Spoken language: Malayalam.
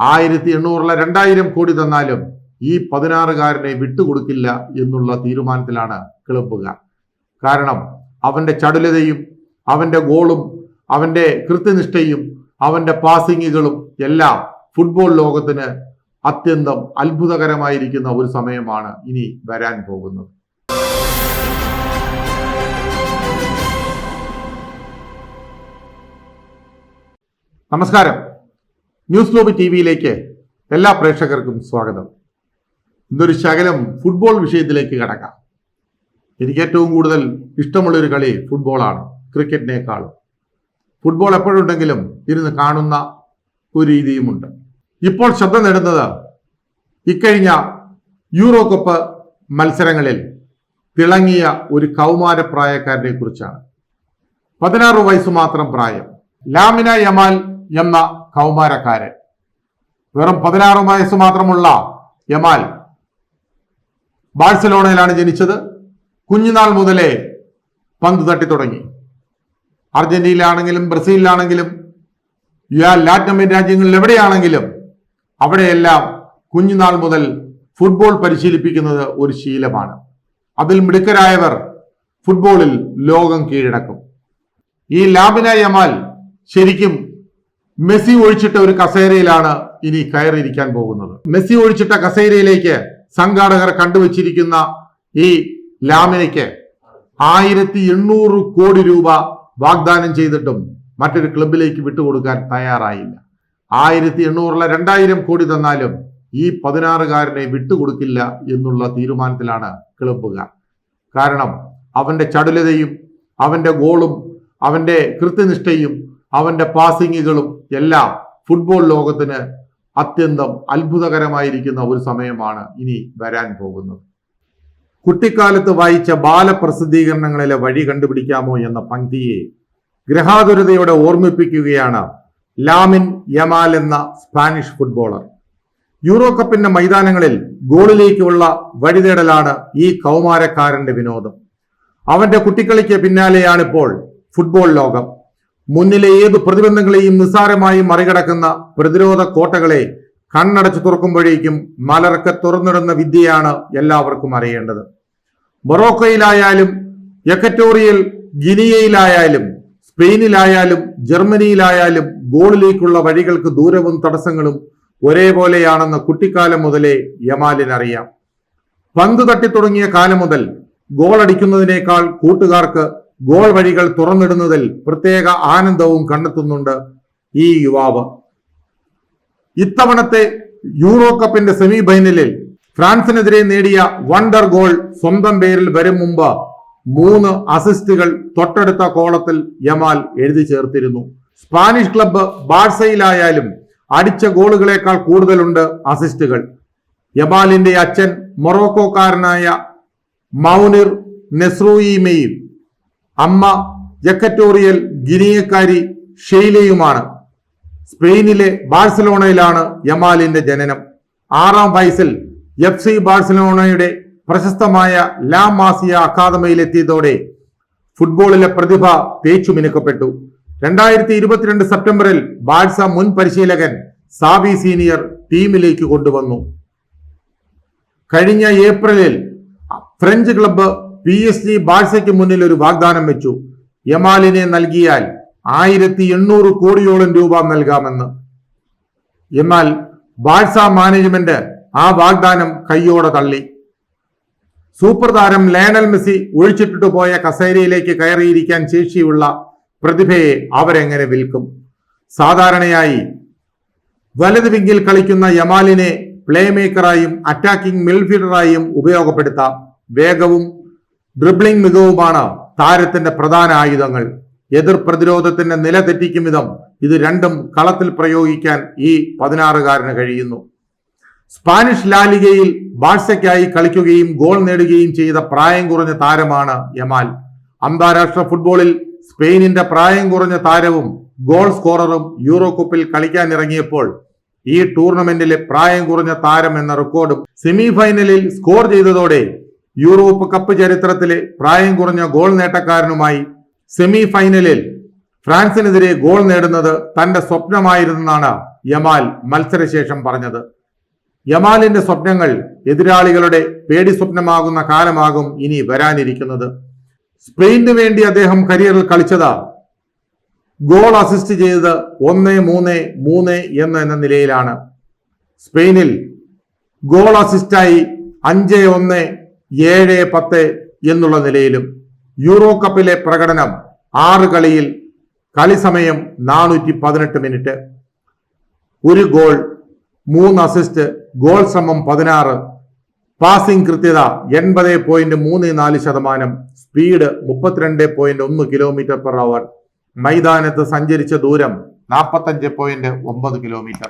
ആയിരത്തി എണ്ണൂറിലെ രണ്ടായിരം കോടി തന്നാലും ഈ പതിനാറുകാരനെ വിട്ടുകൊടുക്കില്ല എന്നുള്ള തീരുമാനത്തിലാണ് ക്ലബ്ബുകാർ. കാരണം അവന്റെ ചടുലതയും അവന്റെ ഗോളും അവന്റെ കൃത്യനിഷ്ഠയും അവന്റെ പാസിങ്ങുകളും എല്ലാം ഫുട്ബോൾ ലോകത്തിന് അത്യന്തം അത്ഭുതകരമായിരിക്കുന്ന ഒരു സമയമാണ് ഇനി വരാൻ പോകുന്നത്. നമസ്കാരം. ന്യൂസ് ലോബി ടി വിയിലേക്ക് എല്ലാ പ്രേക്ഷകർക്കും സ്വാഗതം. ഇന്നൊരു ശകലം ഫുട്ബോൾ വിഷയത്തിലേക്ക് കടക്കാം. എനിക്ക് ഏറ്റവും കൂടുതൽ ഇഷ്ടമുള്ളൊരു കളി ഫുട്ബോളാണ് ക്രിക്കറ്റിനേക്കാളും. ഫുട്ബോൾ എപ്പോഴുണ്ടെങ്കിലും ഇരുന്ന് കാണുന്ന ഒരു രീതിയുമുണ്ട്. ഇപ്പോൾ ശ്രദ്ധ നേടുന്നത് ഇക്കഴിഞ്ഞ യൂറോ കപ്പ് മത്സരങ്ങളിൽ തിളങ്ങിയ ഒരു കൗമാരപ്രായക്കാരനെ കുറിച്ചാണ്. പതിനാറ് വയസ്സ് മാത്രം പ്രായം. ലാമിന യമാൽ എന്ന കൗമാരക്കാരൻ. വെറും പതിനാറ് വയസ്സ് മാത്രമുള്ള യമാൽ ബാഴ്സലോണയിലാണ് ജനിച്ചത്. കുഞ്ഞുനാൾ മുതലേ പന്ത് തട്ടി തുടങ്ങി. അർജന്റീനയിലാണെങ്കിലും ബ്രസീലിലാണെങ്കിലും ലാറ്റിൻ അമേരിക്കൻ രാജ്യങ്ങളിൽ എവിടെയാണെങ്കിലും അവിടെയെല്ലാം കുഞ്ഞുനാൾ മുതൽ ഫുട്ബോൾ പരിശീലിപ്പിക്കുന്നത് ഒരു ശീലമാണ്. അതിൽ മിടുക്കരായവർ ഫുട്ബോളിൽ ലോകം കീഴടക്കും. ഈ ലാബിന യമാൽ ശരിക്കും മെസ്സി ഒഴിച്ചിട്ട ഒരു കസേരയിലാണ് ഇനി കയറിയിരിക്കാൻ പോകുന്നത്. മെസ്സി ഒഴിച്ചിട്ട കസേരയിലേക്ക് സംഘാടകർ കണ്ടുവച്ചിരിക്കുന്ന ഈ ലാമിനയ്ക്ക് ആയിരത്തി എണ്ണൂറ് കോടി രൂപ വാഗ്ദാനം ചെയ്തിട്ടും മറ്റൊരു ക്ലബിലേക്ക് വിട്ടുകൊടുക്കാൻ തയ്യാറായില്ല. ആയിരത്തി എണ്ണൂറിലെ രണ്ടായിരം കോടി തന്നാലും ഈ പതിനാറുകാരനെ വിട്ടുകൊടുക്കില്ല എന്നുള്ള തീരുമാനത്തിലാണ് ക്ലബ്ബുകാർ. കാരണം അവന്റെ ചടുലതയും അവന്റെ ഗോളും അവന്റെ കൃത്യനിഷ്ഠയും അവന്റെ പാസിങ്ങുകളും എല്ലാം ഫുട്ബോൾ ലോകത്തിന് അത്യന്തം അത്ഭുതകരമായിരിക്കുന്ന ഒരു സമയമാണ് ഇനി വരാൻ പോകുന്നത്. കുട്ടിക്കാലത്ത് വായിച്ച ബാലപ്രസിദ്ധീകരണങ്ങളിലെ വഴി കണ്ടുപിടിക്കാമോ എന്ന പങ്ക്തിയെ ഗ്രഹാതുരതയോടെ ഓർമ്മിപ്പിക്കുകയാണ് ലാമിൻ യമാൽ എന്ന സ്പാനിഷ് ഫുട്ബോളർ യൂറോ കപ്പിന്റെ മൈതാനങ്ങളിൽ ഗോളിലേക്കുള്ള വഴിതേടലാണ് ഈ കൗമാരക്കാരന്റെ വിനോദം. അവന്റെ കുട്ടിക്കളിക്ക് പിന്നാലെയാണിപ്പോൾ ഫുട്ബോൾ ലോകം. മുന്നിലെ ഏത് പ്രതിബന്ധങ്ങളെയും നിസ്സാരമായി മറികടക്കുന്ന പ്രതിരോധ കോട്ടകളെ കണ്ണടച്ചു തുറക്കുമ്പോഴേക്കും മലർക്ക തുറന്നിടുന്ന വിദ്യയാണ് എല്ലാവർക്കും അറിയേണ്ടത്. മൊറോക്കോയിലായാലും എക്കറ്റോറിയൽ ഗിനിയയിലായാലും സ്പെയിനിലായാലും ജർമ്മനിയിലായാലും ഗോളിലേക്കുള്ള വഴികൾക്ക് ദൂരവും തടസ്സങ്ങളും ഒരേപോലെയാണെന്ന് കുട്ടിക്കാലം മുതലേ യമാലിനറിയാം. പന്ത് തട്ടി തുടങ്ങിയ കാലം മുതൽ ഗോളടിക്കുന്നതിനേക്കാൾ കൂട്ടുകാർക്ക് ഗോൾ വഴികൾ തുറന്നിടുന്നതിൽ പ്രത്യേക ആനന്ദവും കണ്ടെത്തുന്നുണ്ട് ഈ യുവാവ്. ഇത്തവണത്തെ യൂറോ കപ്പിന്റെ സെമി ഫൈനലിൽ ഫ്രാൻസിനെതിരെ നേടിയ വണ്ടർ ഗോൾ സ്വന്തം പേരിൽ വരും മുമ്പ് മൂന്ന് അസിസ്റ്റുകൾ തൊട്ടടുത്ത കോളത്തിൽ യമാൽ എഴുതി ചേർത്തിരുന്നു. സ്പാനിഷ് ക്ലബ്ബ് ബാഴ്സയിലായാലും അടിച്ച ഗോളുകളേക്കാൾ കൂടുതലുണ്ട് അസിസ്റ്റുകൾ. യമാലിന്റെ അച്ഛൻ മൊറോക്കോക്കാരനായ മൗനിർ നെസ്രൂയിമയും അമ്മ ജക്കറ്റോറിയൽ ഗിനിയക്കാരി ഷെയ്ലയുമാണ്. സ്പെയിനിലെ ബാഴ്സലോണയിലാണ് യമാലിന്റെ ജനനം. ആറാം വയസ്സിൽ എഫ് സി ബാഴ്സലോണയുടെ പ്രശസ്തമായ ലാ മാസിയ അക്കാദമിയിലെത്തിയതോടെ ഫുട്ബോളിലെ പ്രതിഭ തേച്ചു മിനുക്കപ്പെട്ടു. രണ്ടായിരത്തി ഇരുപത്തിരണ്ട് സെപ്റ്റംബറിൽ ബാഴ്സ മുൻ പരിശീലകൻ സാബി സീനിയർ ടീമിലേക്ക് കൊണ്ടുവന്നു. കഴിഞ്ഞ ഏപ്രിലിൽ French club P S G ബാഴ്സയ്ക്ക് മുന്നിൽ ഒരു വാഗ്ദാനം വെച്ചു. യമാലിനെ നൽകിയാൽ ആയിരത്തി എണ്ണൂറ് കോടിയോളം രൂപ നൽകാമെന്ന്. എന്നാൽ ബാഴ്സ മാനേജ്മെന്റ് ആ വാഗ്ദാനം കയ്യോടെ തള്ളി. സൂപ്പർ താരം ലയണൽ മെസ്സി ഒഴിച്ചിട്ടിട്ട് പോയ കസേരയിലേക്ക് കയറിയിരിക്കാൻ ശേഷിയുള്ള പ്രതിഭയെ അവരെങ്ങനെ വിൽക്കും? സാധാരണയായി വലത് വിങ്ങിൽ കളിക്കുന്ന യമാലിനെ പ്ലേ മേക്കറായും അറ്റാക്കിംഗ് മിൽഫീൽഡറായും ഉപയോഗപ്പെടുത്താം. വേഗവും ഡ്രിബ്ലിംഗ് മികവുമാണ്. താരത്തിന്റെ പ്രധാന ആയുധങ്ങൾ. എതിർ പ്രതിരോധത്തിന്റെ നില തെറ്റിക്കും വിധം ഇത് രണ്ടും കളത്തിൽ പ്രയോഗിക്കാൻ ഈ പതിനാറുകാരന് കഴിയുന്നു. സ്പാനിഷ് ലാലികയിൽ ബാഴ്സയ്ക്കായി കളിക്കുകയും ഗോൾ നേടുകയും ചെയ്ത പ്രായം കുറഞ്ഞ താരമാണ് യമാൽ. അന്താരാഷ്ട്ര ഫുട്ബോളിൽ സ്പെയിനിന്റെ പ്രായം കുറഞ്ഞ താരവും ഗോൾ സ്കോററും യൂറോ കപ്പിൽ കളിക്കാൻ ഇറങ്ങിയപ്പോൾ ഈ ടൂർണമെന്റിലെ പ്രായം കുറഞ്ഞ താരം എന്ന റെക്കോർഡും സെമി ഫൈനലിൽ സ്കോർ ചെയ്തതോടെ യൂറോപ്പ് കപ്പ് ചരിത്രത്തിലെ പ്രായം കുറഞ്ഞ ഗോൾ നേട്ടക്കാരനുമായി സെമി ഫൈനലിൽ ഫ്രാൻസിനെതിരെ ഗോൾ നേടുന്നത് തന്റെ സ്വപ്നമായിരുന്നെന്നാണ് യമാൽ മത്സരശേഷം പറഞ്ഞത്. യമാലിന്റെ സ്വപ്നങ്ങൾ എതിരാളികളുടെ പേടി സ്വപ്നമാകുന്ന കാലമാകും ഇനി വരാനിരിക്കുന്നത്. സ്പെയിനു വേണ്ടി അദ്ദേഹം കരിയറിൽ കളിച്ചത്. ഗോൾ അസിസ്റ്റ് ചെയ്തത് ഒന്ന് മൂന്ന് മൂന്ന് എന്ന് എന്ന നിലയിലാണ്. സ്പെയിനിൽ ഗോൾ അസിസ്റ്റായി അഞ്ച് ഒന്ന് ഏഴ് പത്ത് എന്നുള്ള നിലയിലും യൂറോ കപ്പിലെ പ്രകടനം ആറ് കളിയിൽ കളി സമയം നാനൂറ്റി പതിനെട്ട് മിനിറ്റ്. ഒരു ഗോൾ മൂന്ന് അസിസ്റ്റ് ഗോൾ ശ്രമം പതിനാറ്. പാസിംഗ് കൃത്യത എൺപത് പോയിന്റ് മൂന്ന് നാല് ശതമാനം. സ്പീഡ് മുപ്പത്തിരണ്ട് പോയിന്റ് ഒന്ന് കിലോമീറ്റർ പെർ അവർ മൈതാനത്ത് സഞ്ചരിച്ച ദൂരം നാൽപ്പത്തഞ്ച് പോയിന്റ് ഒമ്പത് കിലോമീറ്റർ